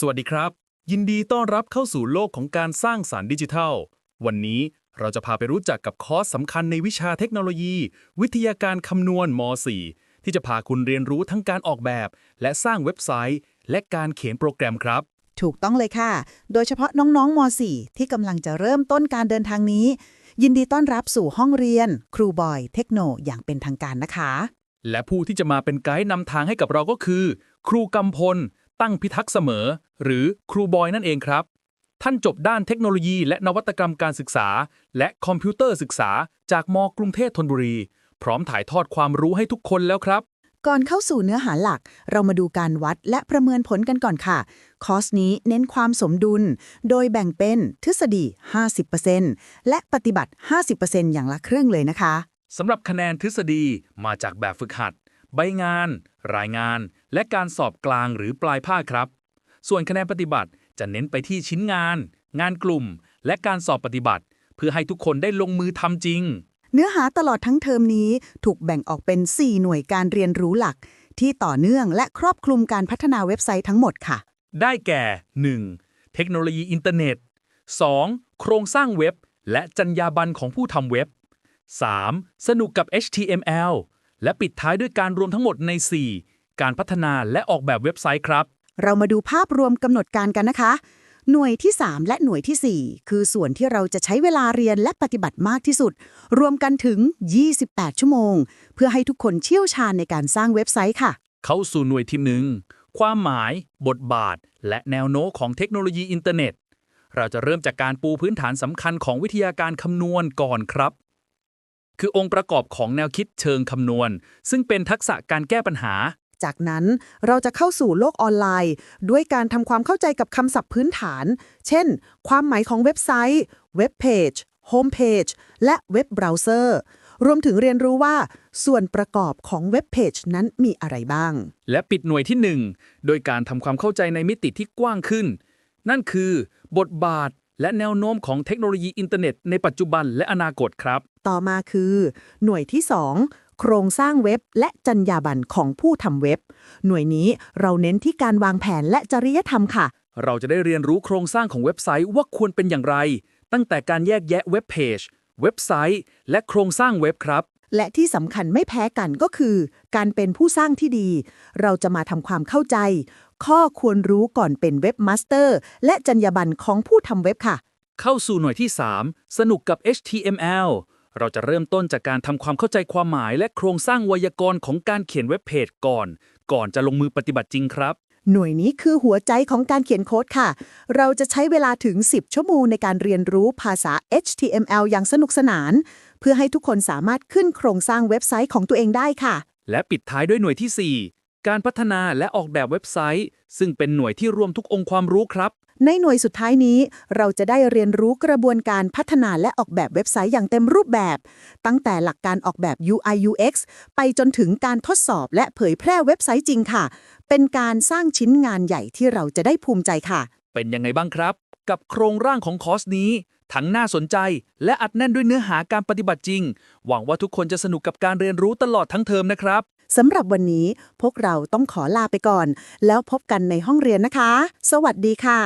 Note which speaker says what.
Speaker 1: สวัสดีครับ ยินดีต้อนรับเข้าสู่โลกของการสร้างสารรค์ดิจิทัล วันนี้เราจะพาไปรู้จักกับคอร์สสำคัญในวิชาเทคโนโลยี วิทยาการคำนวณม .4 ที่จะพาคุณเรียนรู้ทั้งการออกแบบ และสร้างเว็บไซต์ และการเขียนโปรแกรมครับ
Speaker 2: ถูกต้องเลยค่ะ โดยเฉพาะน้องๆม .4 ที่กำลังจะเริ่มต้นการเดินทางนี้ ยินดีต้อนรับสู่ห้องเรียน ครูบอยเทคโนอย่างเป็นทางการนะคะ
Speaker 1: และผู้ที่จะมาเป็นไกด์นำทางให้กับเราก็คือ ครูกำพล ตั้งพิทักษ์เสมอ หรือครูบอยนั่นเองครับ ท่านจบด้านเทคโนโลยีและนวัตกรรมการศึกษา และคอมพิวเตอร์ศึกษาจากมกรุงเทพธนบุรี พร้อมถ่ายทอดความรู้ให้ทุกคนแล้วครับ
Speaker 2: ก่อนเข้าสู่เนื้อหาหลัก เรามาดูการวัดและประเมินผลกันก่อนค่ะ คอร์สนี้เน้นความสมดุล โดยแบ่งเป็นทฤษฎี 50%และปฏิบัติ 50%อย่างละครึ่งเลยนะคะ
Speaker 1: สำหรับคะแนนทฤษฎีมาจากแบบฝึกหัด ใบงาน รายงาน และการสอบกลางหรือปลายภาคครับ ส่วนคะแนนปฏิบัติจะเน้นไปที่ชิ้นงาน งานกลุ่ม และการสอบปฏิบัติ เพื่อให้ทุกคนได้ลงมือทำจริง
Speaker 2: เนื้อหาตลอดทั้งเทอมนี้ถูกแบ่งออกเป็น 4 หน่วยการเรียนรู้หลัก ที่ต่อเนื่องและครอบคลุมการพัฒนาเว็บไซต์ทั้งหมดค่ะ
Speaker 1: ได้แก่ 1. เทคโนโลยีอินเทอร์เน็ต 2. โครงสร้างเว็บ และจรรยาบรรณของผู้ทำเว็บ 3. สนุกกับ HTML และปิดท้ายด้วยการรวมทั้งหมดใน 4 การพัฒนาและออกแบบเว็บไซต์ครับ
Speaker 2: เรามาดูภาพรวมกำหนดการกันนะคะ หน่วยที่ 3 และหน่วยทีสี่ 4 คือส่วนที่เราจะใช้เวลาเรียนและปฏิบัติมากที่สุด รวมกันถึง 28 ชั่วโมง เพื่อให้ทุกคนเชี่ยวชาญในการสร้างเว็บไซต์ค่ะ
Speaker 1: เข้าสู่หน่วยที่หนึ่งความหมาย บทบาท และแนวโน้มของเทคโนโลยีอินเทอร์เน็ต เราจะเริ่มจากการปูพื้นฐานสำคัญของวิทยาการคำนวณก่อนครับ คือองค์ประกอบของแนวคิดเชิงคำนวณ ซึ่งเป็นทักษะการแก้ปัญหา
Speaker 2: จากนั้นเราจะเข้าสู่โลกออนไลน์ ด้วยการทำความเข้าใจกับคำศัพท์พื้นฐาน เช่น ความหมายของเว็บไซต์ เว็บเพจ โฮมเพจ และเว็บเบราว์เซอร์ รวมถึงเรียนรู้ว่า ส่วนประกอบของเว็บเพจนั้นมีอะไรบ้าง
Speaker 1: และปิดหน่วยที่ 1 โดยการทำความเข้าใจในมิติที่กว้างขึ้น นั่นคือบทบาท และแนวโน้มของเทคโนโลยีอินเทอร์เน็ตในปัจจุบันและอนาคตครับ
Speaker 2: ต่อมาคือ หน่วยที่ 2 โครงสร้างเว็บ และจรรยาบรรณของผู้ทำเว็บ หน่วยนี้เราเน้นที่การวางแผนและจริยธรรมค่ะ
Speaker 1: เราจะได้เรียนรู้โครงสร้างของเว็บไซต์ว่าควรเป็นอย่างไร ตั้งแต่การแยกแยะเว็บเพจเว็บไซต์ และโครงสร้างเว็บครับ
Speaker 2: และที่สำคัญไม่แพ้กันก็คือ การเป็นผู้สร้างที่ดี เราจะมาทำความเข้าใจ ข้อควรรู้ก่อนเป็นเว็บมาสเตอร์ และจรรยาบรรณของผู้ทำเว็บค่ะ
Speaker 1: เข้าสู่หน่วยที่ 3 สนุกกับ HTML เราจะเริ่มต้นจากการทำความเข้าใจความหมาย และโครงสร้างไวยากรณ์ของการเขียนเว็บเพจก่อน ก่อนจะลงมือปฏิบัติจริงครับ
Speaker 2: หน่วยนี้คือหัวใจของการเขียนโค้ดค่ะ เราจะใช้เวลาถึง 10 ชั่วโมงในการเรียนรู้ภาษา HTML อย่างสนุกสนาน เพื่อให้ทุกคนสามารถขึ้นโครงสร้างเว็บไซต์ของตัวเองได้ค่ะ
Speaker 1: และปิดท้ายด้วยหน่วยที่ 4 การพัฒนาและออกแบบเว็บไซต์ ซึ่งเป็นหน่วยที่รวมทุกองค์ความรู้ครับ
Speaker 2: ในหน่วยสุดท้ายนี้ เราจะได้เรียนรู้กระบวนการพัฒนาและออกแบบเว็บไซต์อย่างเต็มรูปแบบ ตั้งแต่หลักการออกแบบ UI UX ไปจนถึงการทดสอบและเผยแพร่เว็บไซต์จริงค่ะ เป็นการสร้างชิ้นงานใหญ่ที่เราจะได้ภูมิใจค่ะ
Speaker 1: เป็นยังไงบ้างครับ กับโครงร่างของคอร์สนี้ ทั้งน่าสนใจและอัดแน่นด้วยเนื้อหาการปฏิบัติจริง หวังว่าทุกคนจะสนุกกับการเรียนรู้ตลอดทั้งเทอมนะครับ
Speaker 2: สำหรับวันนี้พวกเราต้องขอลาไปก่อน แล้วพบกันในห้องเรียนนะคะ สวัสดีค่ะ